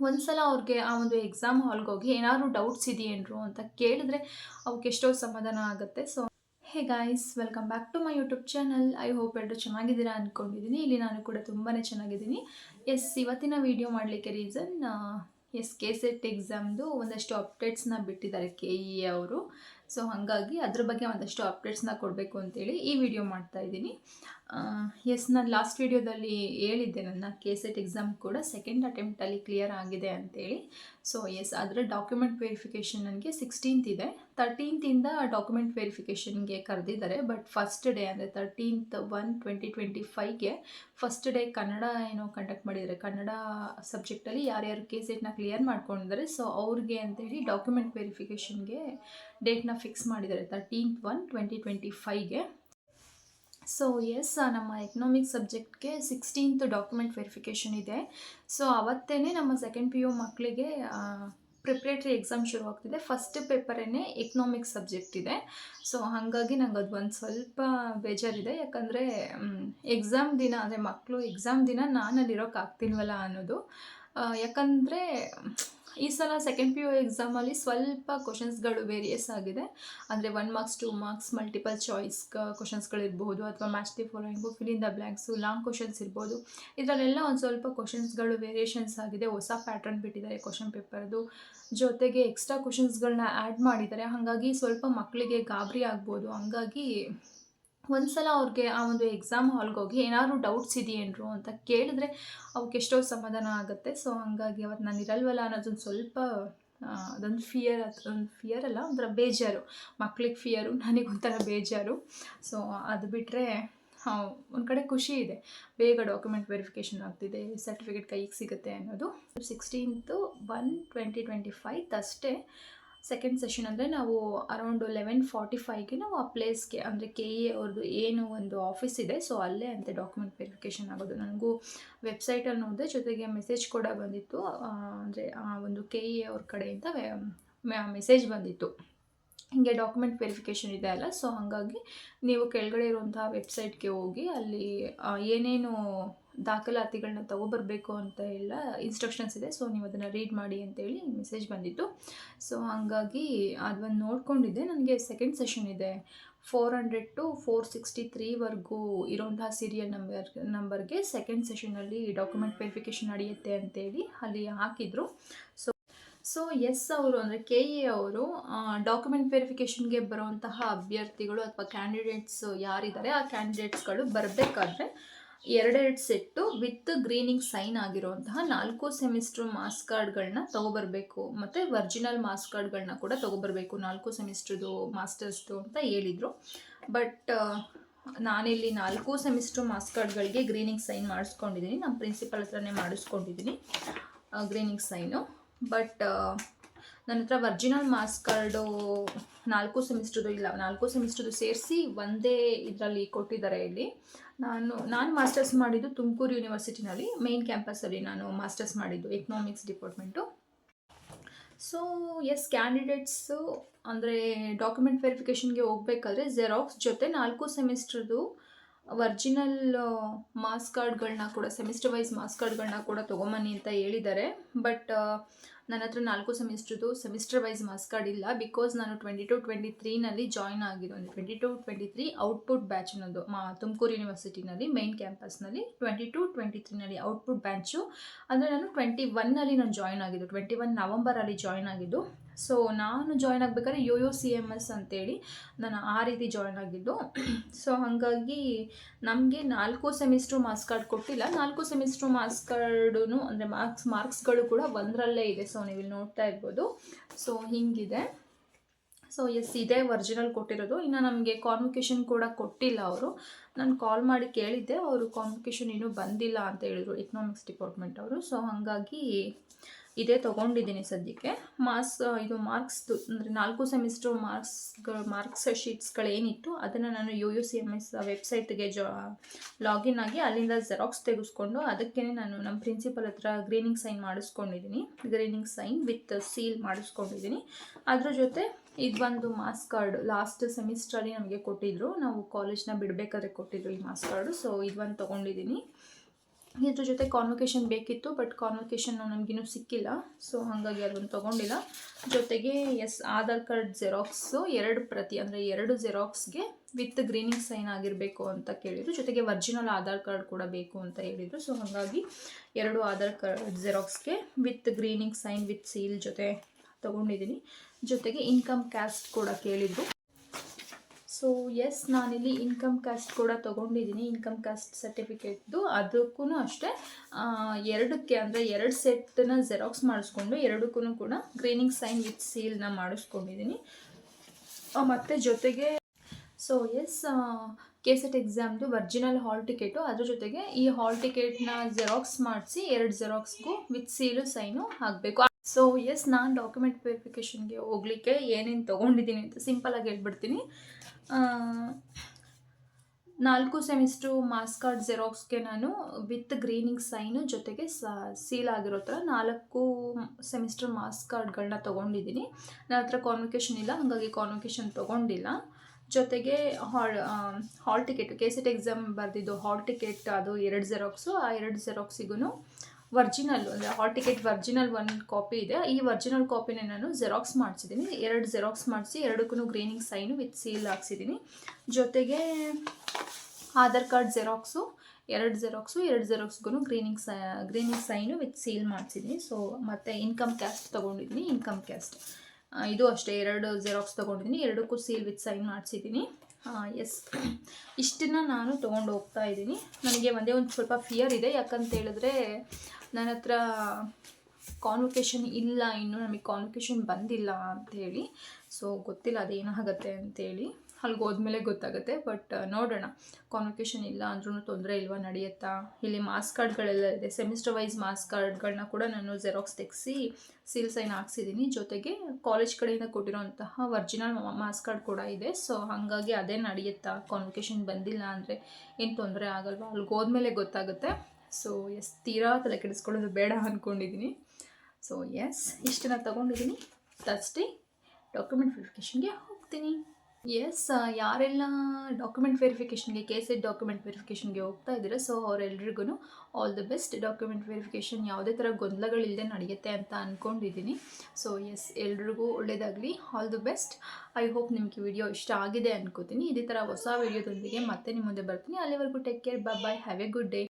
ಒಂದು ಸಲ ಅವ್ರಿಗೆ ಆ ಒಂದು ಎಕ್ಸಾಮ್ ಹಾಲ್ಗೆ ಹೋಗಿ ಏನಾದ್ರು ಡೌಟ್ಸ್ ಇದೆಯೇನ್ರು ಅಂತ ಕೇಳಿದ್ರೆ ಅವಕ್ಕೆ ಎಷ್ಟೋ ಸಮಾಧಾನ ಆಗುತ್ತೆ. So hey guys welcome back to my YouTube channel I hope ಎಲ್ಲರೂ ಚೆನ್ನಾಗಿದ್ದೀರಾ ಅಂದ್ಕೊಂಡಿದ್ದೀನಿ ಇಲ್ಲಿ ನಾನು ಕೂಡ ತುಂಬಾ ಚೆನ್ನಾಗಿದ್ದೀನಿ. ಎಸ್ ಇವತ್ತಿನ ವಿಡಿಯೋ ಮಾಡಲಿಕ್ಕೆ ರೀಸನ್ ಎಸ್ ಕೆ ಸೆಟ್ ಎಕ್ಸಾಮ್ದು ಒಂದಷ್ಟು ಅಪ್ಡೇಟ್ಸ್ನ ಬಿಟ್ಟಿದ್ದಾರೆ ಕೆ ಇ ಅವರು. ಸೊ ಹಾಗಾಗಿ ಅದ್ರ ಬಗ್ಗೆ ಒಂದಷ್ಟು ಅಪ್ಡೇಟ್ಸ್ನ ಕೊಡಬೇಕು ಅಂತೇಳಿ ಈ ವಿಡಿಯೋ ಮಾಡ್ತಾ ಇದ್ದೀನಿ. ಎಸ್ ನಾನು ಲಾಸ್ಟ್ ವಿಡಿಯೋದಲ್ಲಿ ಹೇಳಿದ್ದೆ ನನ್ನ ಕೆ ಸೆಟ್ ಎಕ್ಸಾಮ್ ಕೂಡ ಸೆಕೆಂಡ್ ಅಟೆಂಪ್ಟಲ್ಲಿ ಕ್ಲಿಯರ್ ಆಗಿದೆ ಅಂತೇಳಿ. ಸೊ ಎಸ್ ಅದರ ಡಾಕ್ಯುಮೆಂಟ್ ವೆರಿಫಿಕೇಷನ್ ನನಗೆ ಸಿಕ್ಸ್ಟೀನ್ತ್ ಇದೆ. ತರ್ಟೀನ್ತಿಂದ ಡಾಕ್ಯುಮೆಂಟ್ ವೆರಿಫಿಕೇಷನ್ಗೆ ಕರೆದಿದ್ದಾರೆ. ಬಟ್ ಫಸ್ಟ್ ಡೇ ಅಂದರೆ ತರ್ಟೀನ್ತ್ ಒನ್ ಟ್ವೆಂಟಿ ಟ್ವೆಂಟಿ ಫೈವ್ಗೆ ಫಸ್ಟ್ ಡೇ ಕನ್ನಡ ಏನೋ ಕಂಡಕ್ಟ್ ಮಾಡಿದ್ದಾರೆ. ಕನ್ನಡ ಸಬ್ಜೆಕ್ಟಲ್ಲಿ ಯಾರ್ಯಾರು ಕೆ ಸೆಟ್ನ ಕ್ಲಿಯರ್ ಮಾಡ್ಕೊಂಡಿದ್ದಾರೆ. ಸೊ ಅವ್ರಿಗೆ ಅಂತೇಳಿ ಡಾಕ್ಯುಮೆಂಟ್ ವೆರಿಫಿಕೇಷನ್ಗೆ ಡೇಟ್ನ ಫಿಕ್ಸ್ ಮಾಡಿದ್ದಾರೆ ತರ್ಟೀನ್ತ್ ಒನ್ ಟ್ವೆಂಟಿ ಟ್ವೆಂಟಿ ಫೈವ್ಗೆ ಸೊ ಎಸ್ ನಮ್ಮ ಎಕನಾಮಿಕ್ ಸಬ್ಜೆಕ್ಟ್ಗೆ ಸಿಕ್ಸ್ಟೀನ್ತ್ ಡಾಕ್ಯುಮೆಂಟ್ ವೆರಿಫಿಕೇಷನ್ ಇದೆ. ಸೊ ಅವತ್ತೇ ನಮ್ಮ ಸೆಕೆಂಡ್ ಪಿ ಯು ಮಕ್ಕಳಿಗೆ ಪ್ರಿಪ್ರೇಟ್ರಿ ಎಕ್ಸಾಮ್ ಶುರು ಆಗ್ತಿದೆ. ಫಸ್ಟ್ ಪೇಪರೇ ಎಕನಾಮಿಕ್ಸ್ ಸಬ್ಜೆಕ್ಟ್ ಇದೆ. ಸೊ ಹಾಗಾಗಿ ನಂಗೆ ಅದು ಒಂದು ಸ್ವಲ್ಪ ಬೇಜಾರಿದೆ. ಯಾಕಂದರೆ ಎಕ್ಸಾಮ್ ದಿನ, ಅಂದರೆ ಮಕ್ಕಳು ಎಕ್ಸಾಮ್ ದಿನ ನಾನು ಅಲ್ಲಿರೋಕ್ಕಾಗ್ತಿಲ್ವಲ್ಲ ಅನ್ನೋದು. ಯಾಕಂದರೆ ಈ ಸಲ ಸೆಕೆಂಡ್ ಪಿ ಯು ಎಕ್ಸಾಮಲ್ಲಿ ಸ್ವಲ್ಪ ಕ್ವಶನ್ಸ್ಗಳು ವೇರಿಯಸ್ ಆಗಿದೆ. ಅಂದರೆ one marks two marks multiple choice ಕ್ವಶನ್ಸ್ಗಳಿರ್ಬೋದು ಅಥವಾ match the following fill in the blanks long questions ಇರ್ಬೋದು. ಇದರಲ್ಲೆಲ್ಲ ಒಂದು ಸ್ವಲ್ಪ ಕ್ವಶನ್ಸ್ಗಳು ವೇರಿಯೇಷನ್ಸ್ ಆಗಿದೆ. ಹೊಸ ಪ್ಯಾಟರ್ನ್ ಬಿಟ್ಟಿದ್ದಾರೆ ಕ್ವಶನ್ ಪೇಪರ್ದು ಜೊತೆಗೆ ಎಕ್ಸ್ಟ್ರಾ ಕ್ವಶನ್ಸ್ಗಳನ್ನ ಆ್ಯಡ್ ಮಾಡಿದ್ದಾರೆ. ಹಾಗಾಗಿ ಸ್ವಲ್ಪ ಮಕ್ಕಳಿಗೆ ಗಾಬರಿ ಆಗ್ಬೋದು. ಹಂಗಾಗಿ ಒಂದು ಸಲ ಅವ್ರಿಗೆ ಆ ಒಂದು ಎಕ್ಸಾಮ್ ಹಾಲ್ಗೆ ಹೋಗಿ ಏನಾದ್ರು ಡೌಟ್ಸ್ ಇದೆಯೇನ್ರು ಅಂತ ಕೇಳಿದ್ರೆ ಅವಕ್ಕೆ ಎಷ್ಟೋ ಸಮಾಧಾನ ಆಗುತ್ತೆ. ಸೊ ಹಂಗಾಗಿ ಅವತ್ತು ನಾನು ಇರಲ್ವಲ್ಲ ಅನ್ನೋದೊಂದು ಸ್ವಲ್ಪ ಅದೊಂದು ಫಿಯರ್ ಅದೊಂದು ಫಿಯರ್ ಅಲ್ಲ, ಒಂಥರ ಬೇಜಾರು. ಮಕ್ಳಿಗೆ ಫಿಯರು ನನಗೊಂಥರ ಬೇಜಾರು. ಸೊ ಅದು ಬಿಟ್ಟರೆ ಒಂದು ಕಡೆ ಖುಷಿ ಇದೆ. ಬೇಗ ಡಾಕ್ಯುಮೆಂಟ್ ವೆರಿಫಿಕೇಷನ್ ಆಗ್ತಿದೆ ಸರ್ಟಿಫಿಕೇಟ್ ಕೈಗೆ ಸಿಗುತ್ತೆ ಅನ್ನೋದು. Sixteenth one twenty twenty five ಅಷ್ಟೇ ಸೆಕೆಂಡ್ ಸೆಷನ್ ಅಂದರೆ ನಾವು ಅರೌಂಡ್ ಲೆವೆನ್ ಫಾರ್ಟಿ ಫೈವ್ಗೆ ನಾವು ಆ ಪ್ಲೇಸ್ಗೆ ಅಂದರೆ ಕೆ ಇ ಅವ್ರದ್ದು ಏನು ಒಂದು ಆಫೀಸ್ ಇದೆ ಸೊ ಅಲ್ಲೇ ಅಂತೆ ಡಾಕ್ಯುಮೆಂಟ್ ವೆರಿಫಿಕೇಷನ್ ಆಗೋದು. ನನಗೂ ವೆಬ್ಸೈಟಲ್ಲಿ ನೋಡಿದೆ, ಜೊತೆಗೆ ಮೆಸೇಜ್ ಕೂಡ ಬಂದಿತ್ತು. ಅಂದರೆ ಆ ಒಂದು ಕೆ ಇ ಅವ್ರ ಕಡೆಯಿಂದ ಮೆಸೇಜ್ ಬಂದಿತ್ತು. ಹಿಂಗೆ ಡಾಕ್ಯುಮೆಂಟ್ ವೆರಿಫಿಕೇಶನ್ ಇದೆ ಅಲ್ಲ ಸೊ ಹಾಗಾಗಿ ನೀವು ಕೆಳಗಡೆ ಇರುವಂಥ ವೆಬ್ಸೈಟ್ಗೆ ಹೋಗಿ ಅಲ್ಲಿ ಏನೇನು ದಾಖಲಾತಿಗಳನ್ನ ತಗೊಬರ್ಬೇಕು ಅಂತ ಎಲ್ಲ ಇನ್ಸ್ಟ್ರಕ್ಷನ್ಸ್ ಇದೆ. ಸೊ ನೀವು ಅದನ್ನು ರೀಡ್ ಮಾಡಿ ಅಂತೇಳಿ ಮೆಸೇಜ್ ಬಂದಿತ್ತು. ಸೊ ಹಾಗಾಗಿ ಅದನ್ನು ನೋಡಿಕೊಂಡಿದ್ದೆ. ನನಗೆ ಸೆಕೆಂಡ್ ಸೆಷನ್ ಇದೆ. Four hundred to four sixty ತ್ರೀವರೆಗೂ ಇರೋಂತಹ ಸೀರಿಯಲ್ ನಂಬರ್ ನಂಬರ್ಗೆ ಸೆಕೆಂಡ್ ಸೆಷನಲ್ಲಿ ಡಾಕ್ಯುಮೆಂಟ್ ವೆರಿಫಿಕೇಶನ್ ನಡೆಯುತ್ತೆ ಅಂತೇಳಿ ಅಲ್ಲಿ ಹಾಕಿದರು. ಸೊ ಸೊ ಎಸ್ ಅವರು ಅಂದರೆ ಕೆ ಎ ಅವರು ಡಾಕ್ಯುಮೆಂಟ್ ವೆರಿಫಿಕೇಷನ್ಗೆ ಬರುವಂತಹ ಅಭ್ಯರ್ಥಿಗಳು ಅಥವಾ ಕ್ಯಾಂಡಿಡೇಟ್ಸ್ ಯಾರಿದ್ದಾರೆ, ಆ ಕ್ಯಾಂಡಿಡೇಟ್ಸ್ಗಳು ಬರಬೇಕಾದ್ರೆ ಎರಡೆರಡು ಸೆಟ್ಟು ವಿತ್ ಗ್ರೀನಿಂಗ್ ಸೈನ್ ಆಗಿರುವಂತಹ ನಾಲ್ಕು ಸೆಮಿಸ್ಟರ್ ಮಾಸ್ ಕಾರ್ಡ್ಗಳನ್ನ ತೊಗೊಬರ್ಬೇಕು. ಮತ್ತು ವರ್ಜಿನಲ್ ಮಾಸ್ ಕಾರ್ಡ್ಗಳನ್ನ ಕೂಡ ತೊಗೊಬರ್ಬೇಕು, ನಾಲ್ಕು ಸೆಮಿಸ್ಟ್ರದು ಮಾಸ್ಟರ್ಸ್ದು ಅಂತ ಹೇಳಿದರು. ಬಟ್ ನಾನಿಲ್ಲಿ ನಾಲ್ಕು ಸೆಮಿಸ್ಟರ್ ಮಾಸ್ ಕಾರ್ಡ್ಗಳಿಗೆ ಗ್ರೀನಿಂಗ್ ಸೈನ್ ಮಾಡಿಸ್ಕೊಂಡಿದ್ದೀನಿ. ನಮ್ಮ ಪ್ರಿನ್ಸಿಪಲ್ ಹತ್ರನೇ ಮಾಡಿಸ್ಕೊಂಡಿದ್ದೀನಿ ಗ್ರೀನಿಂಗ್ ಸೈನು. ಬಟ್ ನನ್ನ ಹತ್ರ ವರ್ಜಿನಲ್ ಮಾರ್ಕ್ಸ್ ಕಾರ್ಡು ನಾಲ್ಕು ಸೆಮಿಸ್ಟ್ರದು ಇಲ್ಲ, ನಾಲ್ಕು ಸೆಮಿಸ್ಟ್ರದು ಸೇರಿಸಿ ಒಂದೇ ಇದರಲ್ಲಿ ಕೊಟ್ಟಿದ್ದಾರೆ ಇಲ್ಲಿ. ನಾನು ನಾನು ಮಾಸ್ಟರ್ಸ್ ಮಾಡಿದ್ದು ತುಮಕೂರು ಯೂನಿವರ್ಸಿಟಿನಲ್ಲಿ ಮೇನ್ ಕ್ಯಾಂಪಸಲ್ಲಿ ನಾನು ಮಾಸ್ಟರ್ಸ್ ಮಾಡಿದ್ದು economics department so yes candidates ಅಂದರೆ ಡಾಕ್ಯುಮೆಂಟ್ ವೆರಿಫಿಕೇಷನ್ಗೆ ಹೋಗ್ಬೇಕಾದ್ರೆ ಜೆರಾಕ್ಸ್ ಜೊತೆ ನಾಲ್ಕು ಸೆಮಿಸ್ಟ್ರದು ವರ್ಜಿನಲ್ ಮಾಸ್ ಕಾರ್ಡ್ಗಳನ್ನ ಕೂಡ ಸೆಮಿಸ್ಟರ್ ವೈಸ್ ಮಾಸ್ ಕಾರ್ಡ್ಗಳನ್ನ ಕೂಡ ತೊಗೊಂಬನ್ನಿ ಅಂತ ಹೇಳಿದ್ದಾರೆ. ಬಟ್ ನನ್ನ ಹತ್ರ ನಾಲ್ಕು ಸೆಮಿಸ್ಟ್ರದು ಸೆಮಿಸ್ಟರ್ ವೈಸ್ ಮಾಸ್ ಕಾರ್ಡ್ ಇಲ್ಲ. ಬಿಕಾಸ್ ನಾನು ಟ್ವೆಂಟಿ ಟು ಟ್ವೆಂಟಿ ತ್ರೀನಲ್ಲಿ ಜಾಯ್ನ್ ಒಂದು twenty two twenty three output batch ಅನ್ನೋದು ಮಾ, ತುಮಕೂರು ಯೂನಿವರ್ಸಿಟಿನಲ್ಲಿ ಮೈನ್ ಕ್ಯಾಂಪಸ್ನಲ್ಲಿ ಟ್ವೆಂಟಿ ಟು ಟ್ವೆಂಟಿ ತ್ರೀನಲ್ಲಿ ಔಟ್ಪುಟ್ ಬ್ಯಾಚು ಅಂದರೆ ನಾನು ಟ್ವೆಂಟಿ ಒನ್ನಲ್ಲಿ ನಾನು ಜಾಯ್ನ್ ಆಗಿದ್ದು ಟ್ವೆಂಟಿ ಒನ್ ನವಂಬರಲ್ಲಿ ಜಾಯ್ನ್ ಆಗಿದ್ದು ಸೊ ನಾನು ಜಾಯ್ನ್ ಆಗಬೇಕಾದ್ರೆ U U C M S ಅಂತೇಳಿ ನಾನು ಆ ರೀತಿ ಜಾಯ್ನ್ ಆಗಿದ್ದು. ಸೊ ಹಾಗಾಗಿ ನಮಗೆ ನಾಲ್ಕು ಸೆಮಿಸ್ಟ್ರು ಮಾರ್ಕ್ಸ್ ಕಾರ್ಡ್ ಕೊಟ್ಟಿಲ್ಲ. ನಾಲ್ಕು ಸೆಮಿಸ್ಟ್ರು ಮಾರ್ಕ್ಸ್ ಕಾರ್ಡು ಅಂದರೆ ಮಾರ್ಕ್ಸ್ ಮಾರ್ಕ್ಸ್ಗಳು ಕೂಡ ಒಂದರಲ್ಲೇ ಇದೆ. ಸೊ ನೀವು ಇಲ್ಲಿ ನೋಡ್ತಾ ಇರ್ಬೋದು. ಸೊ ಹಿಂಗಿದೆ. ಸೊ ಎಸ್ ಇದೇ ಒರಿಜಿನಲ್ ಕೊಟ್ಟಿರೋದು. ಇನ್ನು ನಮಗೆ ಕಾನ್ವಿಕೇಶನ್ ಕೂಡ ಕೊಟ್ಟಿಲ್ಲ ಅವರು. ನಾನು ಕಾಲ್ ಮಾಡಿ ಕೇಳಿದ್ದೆ. ಅವರು ಕಾನ್ವಿಕೇಶನ್ ಇನ್ನೂ ಬಂದಿಲ್ಲ ಅಂತ ಹೇಳಿದರು ಎಕನಾಮಿಕ್ಸ್ ಡಿಪಾರ್ಟ್ಮೆಂಟ್ ಅವರು. ಸೊ ಹಾಗಾಗಿ ಇದೇ ತೊಗೊಂಡಿದ್ದೀನಿ ಸದ್ಯಕ್ಕೆ. ಮಾರ್ಕ್ಸ್ ಇದು ಮಾರ್ಕ್ಸ್ದು ಅಂದರೆ ನಾಲ್ಕು ಸೆಮಿಸ್ಟರ್ ಮಾರ್ಕ್ಸ್ಗಳು, ಮಾರ್ಕ್ಸ್ ಶೀಟ್ಸ್ಗಳೇನಿತ್ತು, ಅದನ್ನು ನಾನು U U C M S ವೆಬ್ಸೈಟ್ಗೆ ಜಾ, ಲಾಗಿನ್ ಆಗಿ ಅಲ್ಲಿಂದ ಜೆರಾಕ್ಸ್ ತೆಗೆಸ್ಕೊಂಡು ಅದಕ್ಕೇ ನಾನು ನಮ್ಮ ಪ್ರಿನ್ಸಿಪಲ್ ಹತ್ರ green ink sign ಮಾಡಿಸ್ಕೊಂಡಿದ್ದೀನಿ. Green ink sign with seal ಮಾಡಿಸ್ಕೊಂಡಿದ್ದೀನಿ. ಅದ್ರ ಜೊತೆ ಇದು ಒಂದು ಮಾಸ್ ಕಾರ್ಡ್ ಲಾಸ್ಟ್ ಸೆಮಿಸ್ಟರಲ್ಲಿ ನಮಗೆ ಕೊಟ್ಟಿದ್ದರು ನಾವು ಕಾಲೇಜ್ನ ಬಿಡಬೇಕಾದ್ರೆ ಕೊಟ್ಟಿದ್ರು ಈ ಮಾಸ್ ಕಾರ್ಡು. ಸೊ, ಇದು ಒಂದು ತೊಗೊಂಡಿದ್ದೀನಿ. ಇದ್ರ ಜೊತೆ ಕಾನ್ವೊಕೇಶನ್ ಬೇಕಿತ್ತು ಬಟ್ ಕಾನ್ವೊಕೇಶನ್ ನಮಗಿನ್ನೂ ಸಿಕ್ಕಿಲ್ಲ. ಸೊ ಹಾಗಾಗಿ ಅದನ್ನು ತೊಗೊಂಡಿಲ್ಲ. ಜೊತೆಗೆ ಎಸ್ ಆಧಾರ್ ಕಾರ್ಡ್ ಜೆರಾಕ್ಸು ಎರಡು ಪ್ರತಿ, ಅಂದರೆ ಎರಡು ಜೆರಾಕ್ಸ್ಗೆ ವಿತ್ ಗ್ರೀನಿಂಗ್ ಸೈನ್ ಆಗಿರಬೇಕು ಅಂತ ಕೇಳಿದರು. ಜೊತೆಗೆ ವರ್ಜಿನಲ್ ಆಧಾರ್ ಕಾರ್ಡ್ ಕೂಡ ಬೇಕು ಅಂತ ಹೇಳಿದರು. ಸೊ ಹಾಗಾಗಿ ಎರಡು Aadhaar card ಜೆರಾಕ್ಸ್ಗೆ with green ink sign with seal ಜೊತೆ ತೊಗೊಂಡಿದ್ದೀನಿ. ಜೊತೆಗೆ ಇನ್ಕಮ್ ಕ್ಯಾಸ್ಟ್ ಕೂಡ ಕೇಳಿದರು. ಸೊ ಎಸ್ ನಾನಿಲ್ಲಿ ಇನ್ಕಮ್ ಕಾಸ್ಟ್ ಕೂಡ ತೊಗೊಂಡಿದ್ದೀನಿ. ಇನ್ಕಮ್ ಕಾಸ್ಟ್ ಸರ್ಟಿಫಿಕೇಟ್ದು ಅದಕ್ಕೂ ಅಷ್ಟೇ ಎರಡಕ್ಕೆ ಅಂದರೆ ಎರಡು ಸೆಟ್ನ ಜೆರಾಕ್ಸ್ ಮಾಡಿಸ್ಕೊಂಡು ಎರಡಕ್ಕೂ ಕೂಡ ಗ್ರೀನಿಂಗ್ ಸೈನ್ ವಿತ್ ಸೀಲ್ನ ಮಾಡಿಸ್ಕೊಂಡಿದ್ದೀನಿ. ಮತ್ತು ಜೊತೆಗೆ ಸೊ ಎಸ್ ಕೆ ಸೆಟ್ ಎಕ್ಸಾಮ್ದು ಒರ್ಜಿನಲ್ ಹಾಲ್ ಟಿಕೆಟು ಅದ್ರ ಜೊತೆಗೆ ಈ ಹಾಲ್ ಟಿಕೆಟ್ನ ಜೆರಾಕ್ಸ್ ಮಾಡಿಸಿ ಎರಡು ಜೆರಾಕ್ಸ್ಗೂ ವಿತ್ ಸೀಲು ಸೈನು ಆಗಬೇಕು ಸೊ ಎಸ್ ನಾನು ಡಾಕ್ಯುಮೆಂಟ್ ವೆರಿಫಿಕೇಶನ್ಗೆ ಹೋಗ್ಲಿಕ್ಕೆ ಏನೇನು ತೊಗೊಂಡಿದ್ದೀನಿ ಅಂತ ಸಿಂಪಲಾಗಿ ಹೇಳ್ಬಿಡ್ತೀನಿ. ನಾಲ್ಕು ಸೆಮಿಸ್ಟ್ರು ಮಾಸ್ ಕಾರ್ಡ್ ಜೆರಾಕ್ಸ್ಗೆ ನಾನು ವಿತ್ ಗ್ರೀನಿಂಗ್ ಸೈನು ಜೊತೆಗೆ ಸೀಲ್ ಆಗಿರೋ ಥರ ನಾಲ್ಕು ಸೆಮಿಸ್ಟರ್ ಮಾಸ್ ಕಾರ್ಡ್ಗಳನ್ನ ತೊಗೊಂಡಿದ್ದೀನಿ. ನನ್ನ ಹತ್ರ ಕಾನ್ವಿಕೇಷನ್ ಇಲ್ಲ, ಹಾಗಾಗಿ ಕಾನ್ವಿಕೇಷನ್ ತೊಗೊಂಡಿಲ್ಲ. ಜೊತೆಗೆ hall hall ticket K set exam ಬರೆದಿದ್ದು ಹಾಲ್ ಟಿಕೆಟ್, ಅದು ಎರಡು ಜೆರಾಕ್ಸು, ಆ ಎರಡು ಜೆರಾಕ್ಸಿಗೂ ವರ್ಜಿನಲ್ ಅಂದರೆ ಹಾಲ್ ಟಿಕೆಟ್ ವರ್ಜಿನಲ್ ಒಂದು ಕಾಪಿ ಇದೆ. ಈ ವರ್ಜಿನಲ್ ಕಾಪಿನ ನಾನು ಜೆರಾಕ್ಸ್ ಮಾಡಿಸಿದ್ದೀನಿ. ಎರಡು ಜೆರಾಕ್ಸ್ ಮಾಡಿಸಿ ಎರಡಕ್ಕೂ green ink sign with seal ಹಾಕ್ಸಿದ್ದೀನಿ. ಜೊತೆಗೆ ಆಧಾರ್ ಕಾರ್ಡ್ ಜೆರಾಕ್ಸು ಎರಡು ಜೆರಾಕ್ಸು ಎರಡು ಜೆರಾಕ್ಸ್ಗೂ ಗ್ರೀನಿಂಗ್ ಸ green ink sign with seal ಮಾಡಿಸಿದ್ದೀನಿ. So ಮತ್ತು ಇನ್ಕಮ್ ಕ್ಯಾಸ್ಟ್ ತೊಗೊಂಡಿದ್ದೀನಿ ಇನ್ಕಮ್ ಕ್ಯಾಸ್ಟ್ ಇದು ಅಷ್ಟೇ. ಎರಡು ಜೆರಾಕ್ಸ್ ತೊಗೊಂಡಿದ್ದೀನಿ, ಎರಡಕ್ಕೂ ಸೀಲ್ ವಿತ್ ಸೈನ್ ಮಾಡಿಸಿದ್ದೀನಿ. ಎಸ್ ಇಷ್ಟನ್ನು ನಾನು ತೊಗೊಂಡು ಹೋಗ್ತಾ ಇದ್ದೀನಿ. ನನಗೆ ಒಂದೇ ಒಂದು ಸ್ವಲ್ಪ ಫಿಯರ್ ಇದೆ. ಯಾಕಂತ ಹೇಳಿದ್ರೆ ನನ್ನ ಹತ್ರ ಕಾನ್ವೊಕೇಶನ್ ಇಲ್ಲ, ಇನ್ನೂ ನಮಗೆ ಕಾನ್ವೊಕೇಶನ್ ಬಂದಿಲ್ಲ ಅಂಥೇಳಿ ಸೊ ಗೊತ್ತಿಲ್ಲ ಅದೇನಾಗುತ್ತೆ ಅಂತೇಳಿ ಅಲ್ಲಿಗೆ ಹೋದ್ಮೇಲೆ ಗೊತ್ತಾಗುತ್ತೆ, ಬಟ್ ನೋಡೋಣ. ಕಾನ್ವೊಕೇಶನ್ ಇಲ್ಲ ಅಂದ್ರೂ ತೊಂದರೆ ಇಲ್ವಾ, ನಡೆಯುತ್ತಾ? ಇಲ್ಲಿ ಮಾಸ್ ಕಾರ್ಡ್ಗಳೆಲ್ಲ ಇದೆ. ಸೆಮಿಸ್ಟರ್ ವೈಸ್ ಮಾಸ್ ಕಾರ್ಡ್ಗಳನ್ನ ಕೂಡ ನಾನು ಜೆರಾಕ್ಸ್ ತೆಗೆಸಿ ಸೀಲ್ ಸೈನ್ ಹಾಕ್ಸಿದ್ದೀನಿ ಜೊತೆಗೆ ಕಾಲೇಜ್ ಕಡೆಯಿಂದ ಕೊಟ್ಟಿರೋಂತಹ ಒರ್ಜಿನಲ್ ಮಾಸ್ ಕಾರ್ಡ್ ಕೂಡ ಇದೆ. ಸೊ ಹಾಗಾಗಿ ಅದೇ ನಡೆಯುತ್ತಾ? ಕಾನ್ವೊಕೇಶನ್ ಬಂದಿಲ್ಲ ಅಂದರೆ ಏನು ತೊಂದರೆ ಆಗಲ್ವಾ? ಅಲ್ಲಿಗೆ ಹೋದ್ಮೇಲೆ ಗೊತ್ತಾಗುತ್ತೆ. ಸೊ ಎಸ್ ತೀರಾ ತಲೆ ಕೆಡಿಸ್ಕೊಳ್ಳೋದು ಬೇಡ ಅಂದ್ಕೊಂಡಿದ್ದೀನಿ ಸೊ ಎಸ್ ಇಷ್ಟನ್ನ ತಗೊಂಡಿದ್ದೀನಿ ತಸ್ಟಿ ಡಾಕ್ಯುಮೆಂಟ್ ವೆರಿಫಿಕೇಷನ್ಗೆ ಹೋಗ್ತೀನಿ. ಎಸ್ ಯಾರೆಲ್ಲ ಡಾಕ್ಯುಮೆಂಟ್ ವೆರಿಫಿಕೇಷನ್ಗೆ ಕೆ ಸೆಟ್ ಡಾಕ್ಯುಮೆಂಟ್ ವೆರಿಫಿಕೇಷನ್ಗೆ ಹೋಗ್ತಾ ಇದ್ದೀರಾ so ಅವರೆಲ್ರಿಗೂ all the best document verification ಯಾವುದೇ ಥರ ಗೊಂದಲಗಳಿಲ್ಲದೆ ನಡೆಯುತ್ತೆ ಅಂತ ಅಂದ್ಕೊಂಡಿದ್ದೀನಿ ಸೊ ಎಸ್ ಎಲ್ರಿಗೂ ಒಳ್ಳೆಯದಾಗಲಿ all the best I hope ನಿಮಗೆ ವಿಡಿಯೋ ಇಷ್ಟ ಆಗಿದೆ ಅನ್ಕೋತೀನಿ. ಇದೇ ಥರ ಹೊಸ ವಿಡಿಯೋದೊಂದಿಗೆ ಮತ್ತೆ ನಿಮ್ಮ ಮುಂದೆ ಬರ್ತೀನಿ. ಅಲ್ಲಿವರೆಗೂ take care bye have a good day